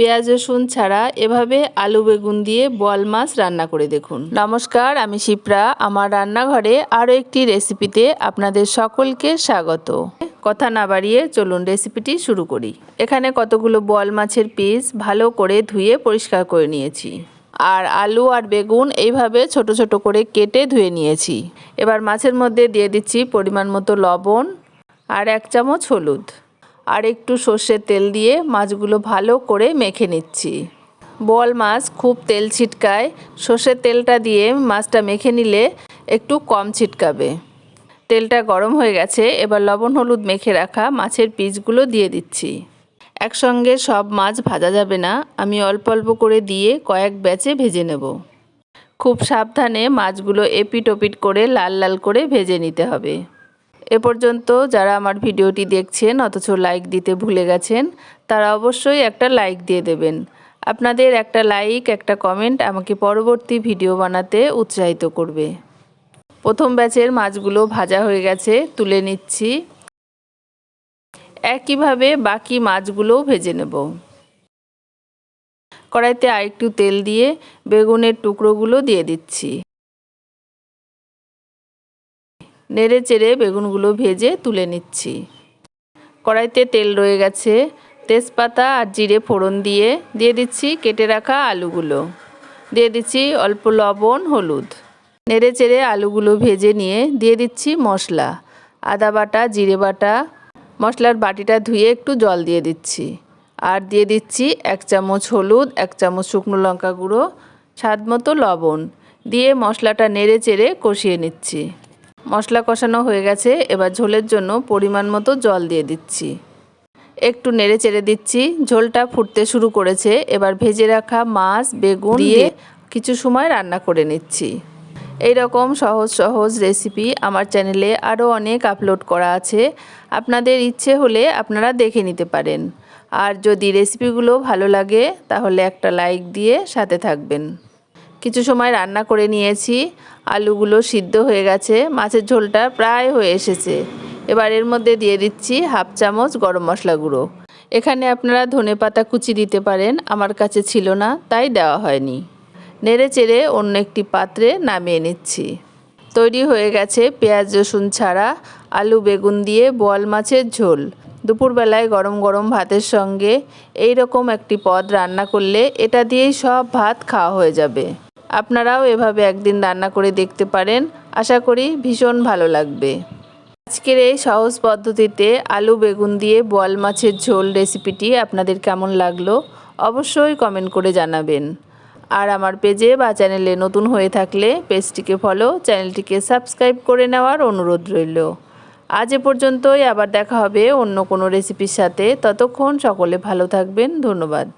পেঁয়াজ, রসুন ছাড়া এভাবে আলু, বেগুন দিয়ে বোয়াল মাছ রান্না করে দেখুন। নমস্কার, আমি শিপ্রা। আমার রান্নাঘরে আরও একটি রেসিপিতে আপনাদের সকলকে স্বাগত। কথা না বাড়িয়ে চলুন রেসিপিটি শুরু করি। এখানে কতগুলো বোয়াল মাছের পিস ভালো করে ধুয়ে পরিষ্কার করে নিয়েছি। আর আলু আর বেগুন এইভাবে ছোট ছোট করে কেটে ধুয়ে নিয়েছি। এবার মাছের মধ্যে দিয়ে দিচ্ছি পরিমাণ মতো লবণ আর এক চামচ হলুদ। আর একটু সর্ষের তেল দিয়ে মাছগুলো ভালো করে মেখে নিচ্ছি। বল মাছ খুব তেল ছিটকায়, সর্ষের তেলটা দিয়ে মাছটা মেখে নিলে একটু কম ছিটকাবে। তেলটা গরম হয়ে গেছে, এবার লবণ হলুদ মেখে রাখা মাছের পিসগুলো দিয়ে দিচ্ছি। একসঙ্গে সব মাছ ভাজা যাবে না, আমি অল্প অল্প করে দিয়ে কয়েক ব্যাচে ভেজে নেব। খুব সাবধানে মাছগুলো এপিট ওপিট করে লাল লাল করে ভেজে নিতে হবে। এ পর্যন্ত যারা আমার ভিডিওটি দেখছেন, অথচ লাইক দিতে ভুলে গেছেন, তারা অবশ্যই একটা লাইক দিয়ে দেবেন। আপনাদের একটা লাইক একটা কমেন্ট আমাকে পরবর্তী ভিডিও বানাতে উৎসাহিত করবে। প্রথম ব্যাচের মাছগুলো ভাজা হয়ে গেছে, তুলে নিচ্ছি। একইভাবে বাকি মাছগুলোও ভেজে নেব। কড়াইতে আরেকটু তেল দিয়ে বেগুনের টুকরোগুলো দিয়ে দিচ্ছি। নেড়ে চেড়ে বেগুনগুলো ভেজে তুলে নিচ্ছি। কড়াইতে তেল রয়ে গেছে, তেজপাতা আর জিরে ফোড়ন দিয়ে দিয়ে দিচ্ছি কেটে রাখা আলুগুলো। দিয়ে দিচ্ছি অল্প লবণ, হলুদ। নেড়ে চেড়ে আলুগুলো ভেজে নিয়ে দিয়ে দিচ্ছি মশলা। আদা বাটা, জিরে বাটা, মশলার বাটিটা ধুয়ে একটু জল দিয়ে দিচ্ছি। আর দিয়ে দিচ্ছি এক চামচ হলুদ, এক চামচ শুকনো লঙ্কা গুঁড়ো, স্বাদ মতো লবণ। দিয়ে মশলাটা নেড়ে চেড়ে কষিয়ে নিচ্ছি। মশলা কষানো হয়ে গেছে এবার ঝোলের জন্য পরিমাণ মতো জল দিয়ে দিচ্ছি। একটু নেড়ে চেড়ে দিচ্ছি ঝোলটা ফুটতে শুরু করেছে এবার ভেজে রাখা মাছ বেগুন দিয়ে কিছু সময় রান্না করে নিচ্ছি। এই রকম সহজ সহজ রেসিপি আমার চ্যানেলে আরও অনেক আপলোড করা আছে আপনাদের ইচ্ছে হলে আপনারা দেখে নিতে পারেন। আর যদি রেসিপিগুলো ভালো লাগে তাহলে একটা লাইক দিয়ে সাথে থাকবেন। কিছু সময় রান্না করে নিয়েছি। আলুগুলো সিদ্ধ হয়ে গেছে। মাছের ঝোলটা প্রায় হয়ে এসেছে। এবার এর মধ্যে দিয়ে দিচ্ছি হাফ চামচ গরম মশলা গুঁড়ো। এখানে আপনারা ধনে পাতা কুচি দিতে পারেন, আমার কাছে ছিল না, তাই দেওয়া হয়নি। নেড়ে চেড়ে অন্য একটি পাত্রে নামিয়ে নিচ্ছি। তৈরি হয়ে গেছে পেঁয়াজ রসুন ছাড়া আলু বেগুন দিয়ে বোয়াল মাছের ঝোল। দুপুরবেলায় গরম গরম ভাতের সঙ্গে এই রকম একটি পদ রান্না করলে এটা দিয়েই সব ভাত খাওয়া হয়ে যাবে। আপনারাও এভাবে একদিন রান্না করে দেখতে পারেন। আশা করি ভীষণ ভালো লাগবে। আজকের এই সহজ পদ্ধতিতে আলু বেগুন দিয়ে বোয়াল মাছের ঝোল রেসিপিটি আপনাদের কেমন লাগল অবশ্যই কমেন্ট করে জানাবেন। আর আমার পেজে বা চ্যানেলে নতুন হয়ে থাকলে পেজটিকে ফলো, চ্যানেলটিকে সাবস্ক্রাইব করে নেওয়ার অনুরোধ রইল। আজ এ পর্যন্তই, আবার দেখা হবে অন্য কোনো রেসিপির সাথে। ততক্ষণ সকলে ভালো থাকবেন। ধন্যবাদ।